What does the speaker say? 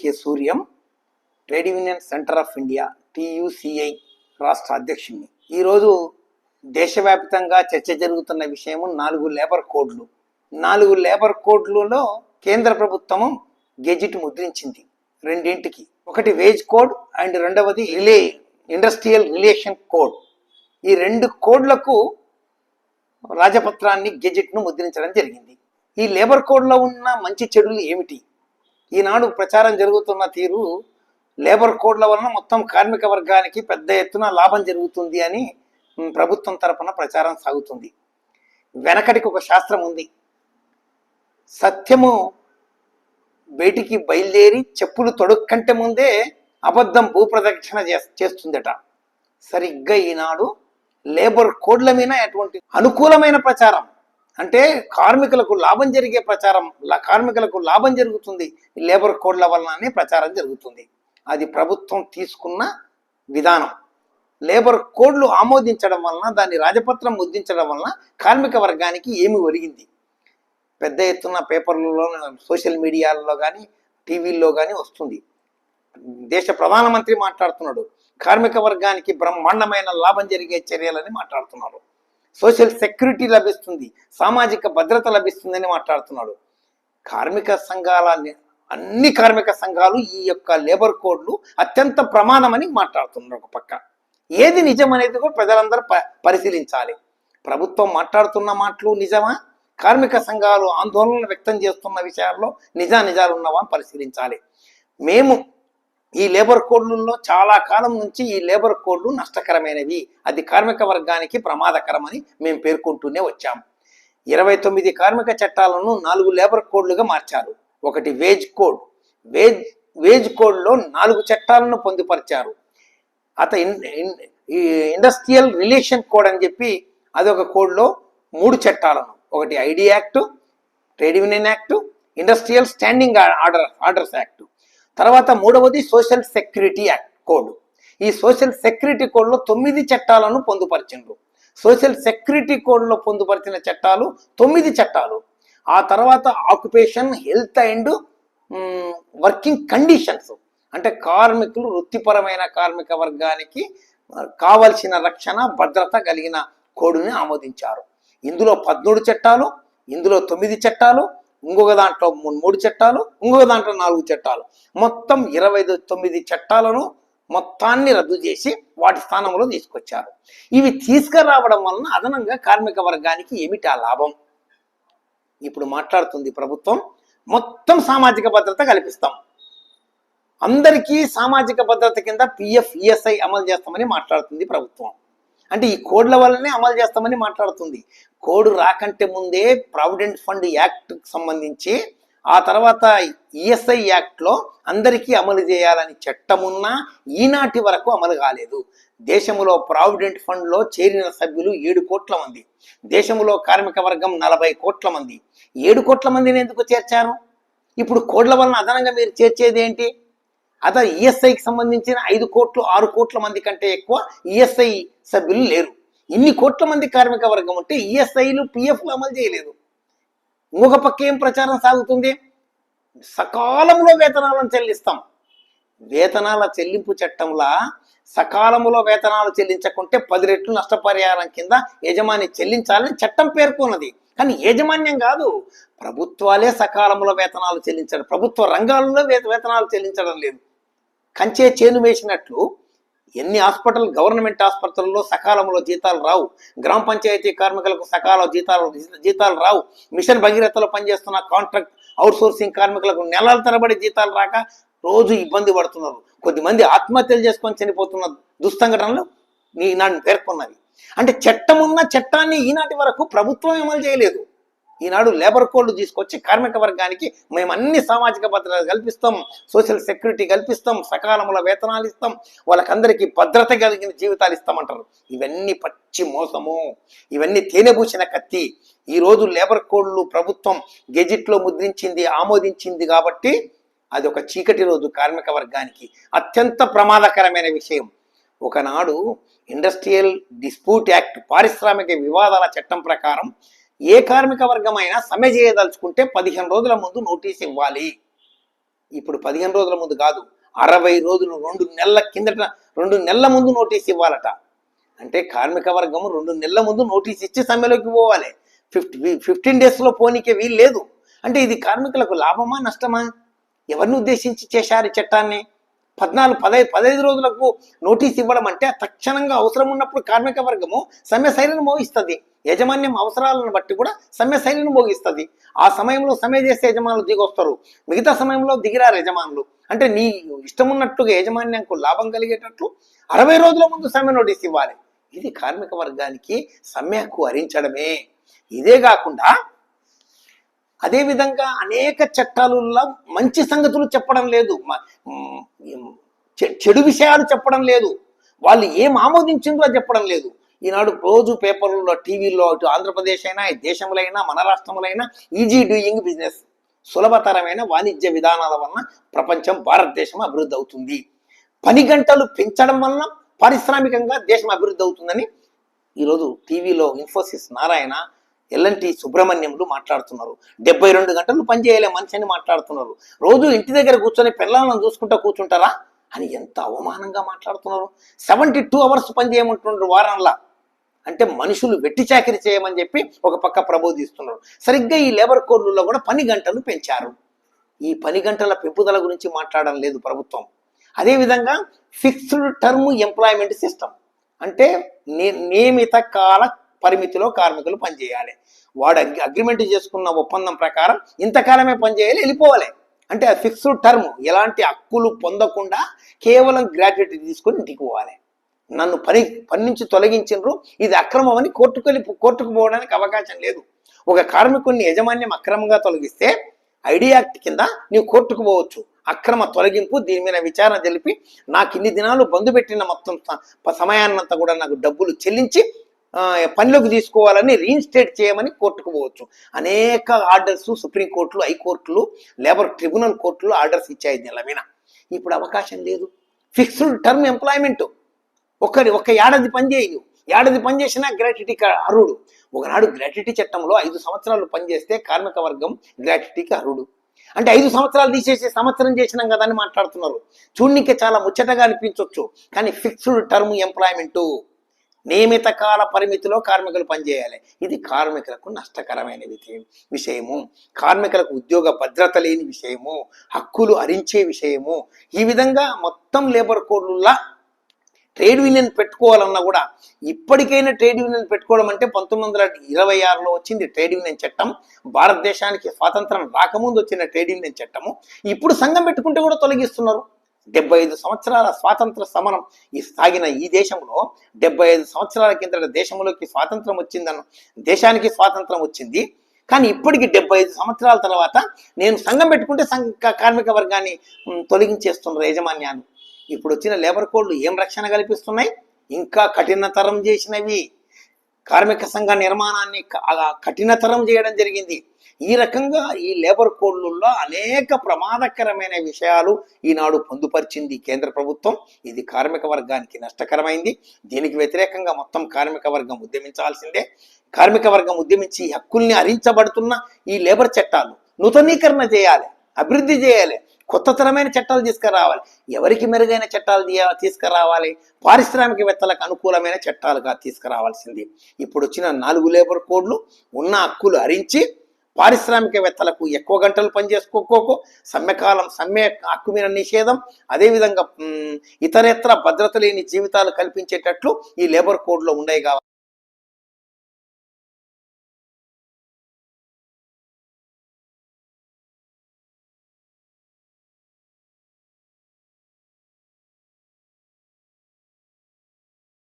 K Suryam trade union centre of India TUCI రాష్ట్ర అధ్యక్షుడిని ఈరోజు దేశవ్యాప్తంగా చర్చ జరుగుతున్న విషయం నాలుగు లేబర్ కోడ్లు. నాలుగు లేబర్ కోడ్లలో కేంద్ర ప్రభుత్వం గెజిట్ ముద్రించింది రెండింటికి. ఒకటి వేజ్ కోడ్ అండ్ రెండవది రిలే ఇండస్ట్రియల్ రిలేషన్ కోడ్. ఈ రెండు కోడ్లకు రాజపత్రాన్ని గెజిట్ను ముద్రించడం జరిగింది. ఈ లేబర్ కోడ్లో ఉన్న మంచి చెడులు ఏమిటి? ఈనాడు ప్రచారం జరుగుతున్న తీరు లేబర్ కోడ్ల వలన మొత్తం కార్మిక వర్గానికి పెద్ద ఎత్తున లాభం జరుగుతుంది అని ప్రభుత్వం తరపున ప్రచారం సాగుతుంది. వెనకటికి ఒక శాస్త్రం ఉంది. సత్యము బయటికి బయలుదేరి చెప్పులు తొడుక్కంటే ముందే అబద్ధం భూప్రదక్షిణ చే చేస్తుందట. సరిగ్గా ఈనాడు లేబర్ కోడ్ల మీద అటువంటి అనుకూలమైన ప్రచారం అంటే కార్మికులకు లాభం జరిగే ప్రచారం కార్మికులకు లాభం జరుగుతుంది. ఈ లేబర్ కోడ్ల వలననే ప్రచారం జరుగుతుంది. అది ప్రభుత్వం తీసుకున్న విధానం. లేబర్ కోడ్లు ఆమోదించడం వలన దాన్ని రాజపత్రం ముద్రించడం వలన కార్మిక వర్గానికి ఏమి ఒరిగింది? పెద్ద ఎత్తున పేపర్లలో సోషల్ మీడియాలలో కానీ టీవీల్లో కానీ వస్తుంది. దేశ ప్రధానమంత్రి మాట్లాడుతున్నాడు. కార్మిక వర్గానికి బ్రహ్మాండమైన లాభం జరిగే చర్యలని మాట్లాడుతున్నారు సోషల్ సెక్యూరిటీ లభిస్తుంది సామాజిక భద్రత లభిస్తుందని మాట్లాడుతున్నాడు. కార్మిక సంఘాల అన్ని కార్మిక సంఘాలు ఈ యొక్క లేబర్ కోడ్లు అత్యంత ప్రమాదమని మాట్లాడుతున్నారు ఒక పక్క. ఏది నిజం అనేది కూడా ప్రజలందరూ ప- పరిశీలించాలి. ప్రభుత్వం మాట్లాడుతున్న మాటలు నిజమా? కార్మిక సంఘాలు ఆందోళన వ్యక్తం చేస్తున్న విషయాల్లో నిజా నిజాలు ఉన్నవా పరిశీలించాలి. మేము ఈ లేబర్ కోడ్లలో చాలా కాలం నుంచి ఈ లేబర్ కోడ్లు నష్టకరమైనవి. అది కార్మిక వర్గానికి ప్రమాదకరమని మేము పేర్కొంటూనే వచ్చాం. ఇరవై తొమ్మిది కార్మిక చట్టాలను నాలుగు లేబర్ కోడ్లుగా మార్చారు. ఒకటి వేజ్ కోడ్. వేజ్ వేజ్ కోడ్లో నాలుగు చట్టాలను పొందుపరిచారు. అత ఈ ఇండస్ట్రియల్ రిలేషన్ కోడ్ అని చెప్పి అదొక కోడ్లో మూడు చట్టాలను. ఒకటి ID act trade union act industrial standing order orders act. తర్వాత మూడవది సోషల్ సెక్యూరిటీ యాక్ట్ కోడ్ ఈ సోషల్ సెక్యూరిటీ కోడ్లో తొమ్మిది చట్టాలను పొందుపరిచిండ్రు. సోషల్ సెక్యూరిటీ కోడ్లో పొందుపరిచిన చట్టాలు తొమ్మిది చట్టాలు. ఆ తర్వాత occupation health and working conditions అంటే కార్మికులు వృత్తిపరమైన కార్మిక వర్గానికి కావలసిన రక్షణ భద్రత కలిగిన కోడ్ని ఆమోదించారు. ఇందులో పద్మూడు చట్టాలు ఇందులో తొమ్మిది చట్టాలు ఇంకొక దాంట్లో మూడు చట్టాలు ఇంకొక దాంట్లో నాలుగు చట్టాలు. మొత్తం ఇరవై తొమ్మిది చట్టాలను మొత్తాన్ని రద్దు చేసి వాటి స్థానంలో తీసుకొచ్చారు. ఇవి తీసుకురావడం వలన అదనంగా కార్మిక వర్గానికి ఏమిటి ఆ లాభం? ఇప్పుడు మాట్లాడుతుంది ప్రభుత్వం. మొత్తం సామాజిక భద్రత కల్పిస్తాం. అందరికీ సామాజిక భద్రత కింద పిఎఫ్ ఈఎస్ఐ అమలు చేస్తామని మాట్లాడుతుంది ప్రభుత్వం. అంటే ఈ కోడ్ల వల్లనే అమలు చేస్తామని మాట్లాడుతుంది. కోడ్ రాకంటే ముందే ప్రావిడెంట్ ఫండ్ యాక్ట్కి సంబంధించి ఆ తర్వాత ఈఎస్ఐ యాక్ట్లో అందరికీ అమలు చేయాలని చట్టమున్నా ఈనాటి వరకు అమలు కాలేదు. దేశంలో ప్రావిడెంట్ ఫండ్లో చేరిన సభ్యులు ఏడు కోట్ల మంది. దేశంలో కార్మిక వర్గం నలభై కోట్ల మంది. ఏడు కోట్ల మందిని ఎందుకు చేర్చారు? ఇప్పుడు కోడ్ల వలన అదనంగా మీరు చేర్చేది ఏంటి? అదే ఈఎస్ఐకి సంబంధించిన ఐదు కోట్లు ఆరు కోట్ల మంది కంటే ఎక్కువ ఈఎస్ఐ సభ్యులు లేరు. ఇన్ని కోట్ల మంది కార్మిక వర్గం ఉంటే ఈఎస్ఐలు పిఎఫ్లు అమలు చేయలేదు. ఇంకొక పక్క ఏం ప్రచారం సాగుతుంది? సకాలంలో వేతనాలను చెల్లిస్తాం. వేతనాల చెల్లింపు చట్టంలా సకాలంలో వేతనాలు చెల్లించకుంటే పది రెట్లు నష్టపరిహారం కింద యజమాని చెల్లించాలని చట్టం పేర్కొన్నది. కానీ యాజమాన్యం కాదు. ప్రభుత్వాలే సకాలంలో వేతనాలు చెల్లించడం ప్రభుత్వ రంగాల్లో వేత వేతనాలు చెల్లించడం లేదు. కంచే చేను వేసినట్లు ఎన్ని హాస్పిటల్ గవర్నమెంట్ ఆసుపత్రుల్లో సకాలంలో జీతాలు రావు. గ్రామ పంచాయతీ కార్మికులకు సకాల జీతాలు జీతాలు రావు. మిషన్ భగీరథలో పనిచేస్తున్న కాంట్రాక్ట్ అవుట్సోర్సింగ్ కార్మికులకు నెలల తరబడి జీతాలు రాక రోజు ఇబ్బంది పడుతున్నారు. కొద్దిమంది ఆత్మహత్యలు చేసుకొని చనిపోతున్న దుస్సంఘటనలు ఈనాడు పేర్కొన్నవి. అంటే చట్టం ఉన్న చట్టాన్ని ఈనాటి వరకు ప్రభుత్వం అమలు చేయలేదు. ఈనాడు లేబర్ కోడ్లు తీసుకొచ్చి కార్మిక వర్గానికి మేము అన్ని సామాజిక భద్రత కల్పిస్తాం సోషల్ సెక్యూరిటీ కల్పిస్తాం సకాలంలో వేతనాలు ఇస్తాం వాళ్ళకందరికీ భద్రత కలిగిన జీవితాలు ఇస్తామంటారు. ఇవన్నీ పచ్చి మోసము. ఇవన్నీ తేనెబూసిన కత్తి. ఈ రోజు లేబర్ కోడ్లు ప్రభుత్వం గెజిట్లో ముద్రించింది ఆమోదించింది కాబట్టి అది ఒక చీకటి రోజు కార్మిక వర్గానికి. అత్యంత ప్రమాదకరమైన విషయం. ఒకనాడు ఇండస్ట్రియల్ డిస్ప్యూట్ యాక్ట్ పారిశ్రామిక వివాదాల చట్టం ప్రకారం ఏ కార్మిక వర్గమైనా సమ్మె చేయదలుచుకుంటే పదిహేను రోజుల ముందు నోటీస్ ఇవ్వాలి. ఇప్పుడు పదిహేను రోజుల ముందు కాదు అరవై రోజులు రెండు నెలల కిందట రెండు నెలల ముందు నోటీస్ ఇవ్వాలట. అంటే కార్మిక వర్గం రెండు నెలల ముందు నోటీస్ ఇచ్చి సమ్మెలోకి పోవాలి. ఫిఫ్టీ ఫిఫ్టీన్ డేస్లో పోనీకే వీలు లేదు అంటే ఇది కార్మికులకు లాభమా నష్టమా? ఎవరిని ఉద్దేశించి చేశారు చట్టాన్ని? పద్నాలుగు పదహైదు పదహైదు రోజులకు నోటీస్ ఇవ్వడం అంటే తక్షణంగా అవసరం ఉన్నప్పుడు కార్మిక వర్గము సమ్మె శైలిని మోగిస్తుంది యజమాన్యం అవసరాలను బట్టి కూడా సమ్మె శైలిని మోగిస్తుంది ఆ సమయంలో సమ్మె చేసే యజమానులు దిగొస్తారు. మిగతా సమయంలో దిగిరారు యజమానులు. అంటే నీ ఇష్టం ఉన్నట్టుగా యజమాన్యంకు లాభం కలిగేటట్లు అరవై రోజుల ముందు సమ్మె నోటీస్ ఇవ్వాలి. ఇది కార్మిక వర్గానికి సమ్మె హక్కు హరించడమే. ఇదే కాకుండా అదేవిధంగా అనేక చట్టాలలో మంచి సంగతులు చెప్పడం లేదు. చె- చెడు విషయాలు చెప్పడం లేదు. వాళ్ళు ఏం ఆమోదించిందో చెప్పడం లేదు. ఈనాడు రోజు పేపర్లలో టీవీల్లో అటు ఆంధ్రప్రదేశ్ అయినా ఈ దేశంలో మన రాష్ట్రములైనా ఈజీ డూయింగ్ బిజినెస్ సులభతరమైన వాణిజ్య విధానాల వలన ప్రపంచం భారతదేశం అభివృద్ధి అవుతుంది. పని గంటలు పెంచడం వలన పారిశ్రామికంగా దేశం అభివృద్ధి అవుతుందని ఈరోజు టీవీలో ఇన్ఫోసిస్ నారాయణ ఎల్ఎన్టి సుబ్రహ్మణ్యములు మాట్లాడుతున్నారు. డెబ్బై రెండు గంటలు పనిచేయలే మనిషి అని మాట్లాడుతున్నారు. రోజు ఇంటి దగ్గర కూర్చొని పిల్లలను చూసుకుంటా కూర్చుంటారా? అని ఎంత అవమానంగా మాట్లాడుతున్నారు. సెవెంటీ టూ అవర్స్ పనిచేయమంటున్నారు వారంలా అంటే మనుషులు వెట్టి చాకరీ చేయమని చెప్పి ఒక పక్క ప్రబోధిస్తున్నారు సరిగ్గా ఈ లేబర్ కోడ్లలో కూడా పని గంటలు పెంచారు. ఈ పని గంటల పెంపుదల గురించి మాట్లాడడం లేదు ప్రభుత్వం. అదేవిధంగా ఫిక్స్డ్ టర్మ్ ఎంప్లాయ్మెంట్ సిస్టమ్. అంటే ని- నియమిత కాల పరిమితిలో కార్మికులు పనిచేయాలి. వాడు అగ్రి- అగ్రిమెంట్ చేసుకున్న ఒప్పందం ప్రకారం ఇంతకాలమే పనిచేయాలి వెళ్ళిపోవాలి. అంటే ఆ ఫిక్స్డ్ టర్మ్ ఎలాంటి హక్కులు పొందకుండా కేవలం గ్రాట్యుటీ తీసుకొని ఇంటికి పోవాలి. నన్ను పని పని నుంచి తొలగించిండ్రు ఇది అక్రమం అని కోర్టుకు వెళ్ళి కోర్టుకు పోవడానికి అవకాశం లేదు. ఒక కార్మికుడిని యజమాన్యం అక్రమంగా తొలగిస్తే ఐడి యాక్ట్ కింద నీవు కోర్టుకు పోవచ్చు. అక్రమ తొలగింపు దీని మీద విచారణ జరిపి నాకు ఇన్ని దినాలు బంధు పెట్టిన మొత్తం స- సమయాన్నంతా కూడా నాకు డబ్బులు చెల్లించి పనిలోకి తీసుకోవాలని రీఇన్స్టేట్ చేయమని కోర్టుకు పోవచ్చు. అనేక ఆర్డర్స్ సుప్రీంకోర్టులు హైకోర్టులు లేబర్ ట్రిబ్యునల్ కోర్టులు ఆర్డర్స్ ఇచ్చాయి దీని మీద. ఇప్పుడు అవకాశం లేదు. Fixed term employment. ఒకరి ఒక ఏడాది పనిచేయు ఏడాది పనిచేసినా గ్రాట్యుటీకి అర్హుడు. ఒకనాడు గ్రాట్యుటీ చట్టంలో ఐదు సంవత్సరాలు పనిచేస్తే కార్మిక వర్గం గ్రాట్యుటీకి అర్హుడు. అంటే ఐదు సంవత్సరాలు తీసేసి సంవత్సరం చేసినాం కదా అని మాట్లాడుతున్నారు. చూడనికే చాలా ముచ్చటగా అనిపించవచ్చు కానీ ఫిక్స్డ్ టర్మ్ ఎంప్లాయ్మెంటు. నియమిత కాల పరిమితిలో కార్మికులు పనిచేయాలి. ఇది కార్మికులకు నష్టకరమైన విషయం విషయము. కార్మికులకు ఉద్యోగ భద్రత లేని విషయము హక్కులు అరించే విషయము. ఈ విధంగా మొత్తం లేబర్ కోడ్ల ట్రేడ్ యూనియన్ పెట్టుకోవాలన్నా కూడా ఇప్పటికైనా ట్రేడ్ యూనియన్ పెట్టుకోవడం అంటే పంతొమ్మిది వందల ఇరవై ఆరులో వచ్చింది ట్రేడ్ యూనియన్ చట్టం. భారతదేశానికి స్వాతంత్రం రాకముందు వచ్చిన ట్రేడ్ యూనియన్ చట్టము. ఇప్పుడు సంఘం పెట్టుకుంటే కూడా తొలగిస్తున్నారు. డెబ్బై ఐదు సంవత్సరాల స్వాతంత్ర సమరం ఈ సాగిన ఈ దేశంలో డెబ్బై ఐదు సంవత్సరాల కిందట దేశంలోకి స్వాతంత్రం వచ్చిందన్న దేశానికి స్వాతంత్రం వచ్చింది. కానీ ఇప్పటికి డెబ్బై ఐదు సంవత్సరాల తర్వాత నేను సంఘం పెట్టుకుంటే సంఘ కార్మిక వర్గాన్ని తొలగించేస్తున్న తొలగించేస్తున్నారు యజమాన్యాన్ని ఇప్పుడు వచ్చిన లేబర్ కోడ్లు ఏం రక్షణ కల్పిస్తున్నాయి? ఇంకా కఠినతరం చేసినవి. కార్మిక సంఘ నిర్మాణాన్ని కఠినతరం చేయడం జరిగింది. ఈ రకంగా ఈ లేబర్ కోడ్లలో అనేక ప్రమాదకరమైన విషయాలు ఈనాడు పొందుపరిచింది కేంద్ర ప్రభుత్వం. ఇది కార్మిక వర్గానికి నష్టకరమైంది. దీనికి వ్యతిరేకంగా మొత్తం కార్మిక వర్గం ఉద్యమించాల్సిందే. కార్మిక వర్గం ఉద్యమించి హక్కుల్ని హరించబడుతున్న ఈ లేబర్ చట్టాలు నూతనీకరణ చేయాలి అభివృద్ధి చేయాలి కొత్త తరమైన చట్టాలు తీసుకురావాలి ఎవరికి మెరుగైన చట్టాలు తీసుకురావాలి పారిశ్రామికవేత్తలకు అనుకూలమైన చట్టాలుగా తీసుకురావాల్సింది. ఇప్పుడు వచ్చిన నాలుగు లేబర్ కోడ్లు ఉన్న హక్కులు హరించి పారిశ్రామికవేత్తలకు ఎక్కువ గంటలు పనిచేసుకోకోకు సమ్మెకాలం సమ్మె హక్కు మీద నిషేధం. అదేవిధంగా ఇతరేతర భద్రత లేని జీవితాలు కల్పించేటట్లు ఈ లేబర్ కోడ్లో ఉండేవి కావాలి